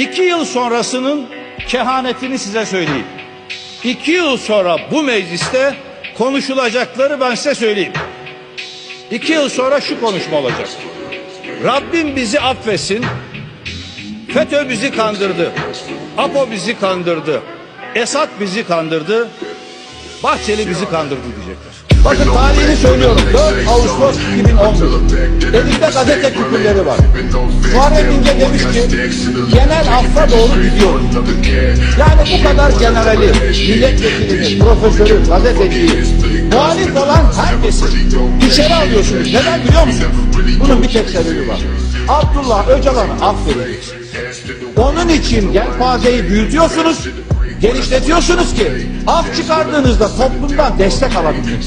İki yıl sonrasının kehanetini size söyleyeyim. İki yıl sonra bu mecliste konuşulacakları ben size söyleyeyim. İki yıl sonra şu konuşma olacak. Rabbim bizi affetsin. FETÖ bizi kandırdı. APO bizi kandırdı. Esad bizi kandırdı. Bahçeli bizi kandırdı diyecekler. Bakın tarihini söylüyorum. 4 Ağustos 2011. Elimde gazete küpürleri var. Muharrem İnce demiş ki genel affa doğru gidiyoruz. Yani bu kadar generali, milletvekilini, profesörü, gazeteciyi, muhalif olan herkesi içeri alıyorsunuz. Neden biliyor musunuz? Bunun bir tek sebebi var. Abdullah Öcalan'ı affedeceksiniz. Onun için yelpazeyi büyütüyorsunuz, genişletiyorsunuz ki af çıkardığınızda toplumdan destek alabilmek